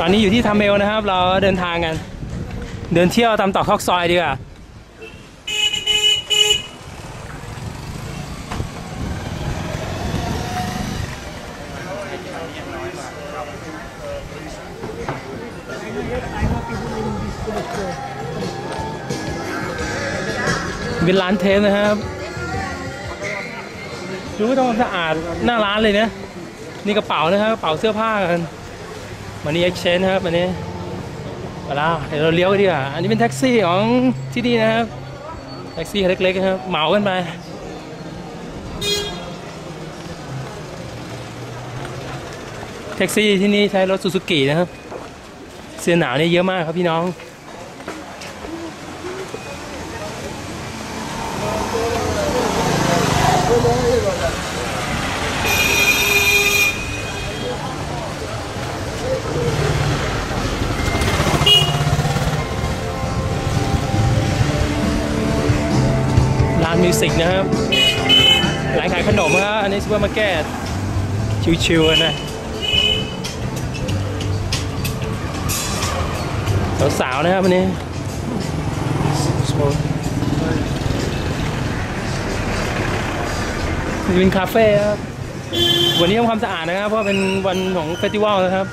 ตอนนี้อยู่ที่ทาเมลนะครับ เราเดินทางกัน เดินเที่ยวตามตอกซอกซอยดีกว่าเป็นร้านเทปนะครับดูว่าทำความสะอาดหน้าร้านเลยนะ นี่กระเป๋านะครับกระเป๋าเสื้อผ้ากัน วันนี้ exchange นครับวันนี้มาละเดี๋ยวเราเลี้ยวกันดีกว่าอันนี้เป็นแท็กซี่ของที่นี่นะครับ แท็กซี่เล็กๆนะครับเหมากันไปแท็กซี่ที่นี่ใช้รถซูซูกินะครับ เสื้อหนาวนี่เยอะมากครับพี่น้อง มิวสิกนะครับร้านขายขนมครับอันนี้ซูเปอร์มาร์เก็ตชิวๆนะสาวๆนะครับวันนี้นี่เป็นคาเฟ่ครับ วันนี้ทำความสะอาดนะครับ เพราะเป็นวันของเฟสติวัลนะครับ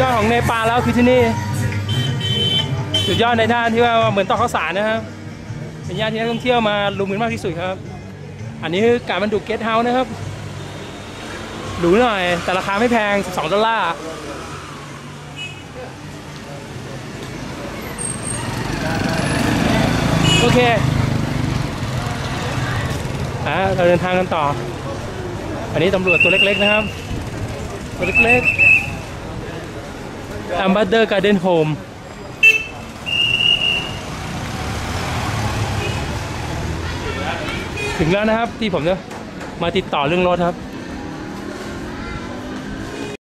ยอดของเนปาลแล้วคือที่นี่สุดยอดในด้านที่ว่าเหมือนต่อข้าวสารนะครับ เป็นย่านที่นักท่องเที่ยวมาลุมกันมากที่สุดครับ อันนี้คือการบรรจุเกสต์เฮาส์นะครับหรูหน่อย แต่ราคาไม่แพง 12 ดอลลาร์โอเคอะเราเดินทางกันต่อ อันนี้ตำรวจตัวเล็กๆนะครับ ตัวเล็กๆ Ambassador Garden Home ถึงแล้วนะครับที่ผมจะมาติดต่อเรื่องรถครับ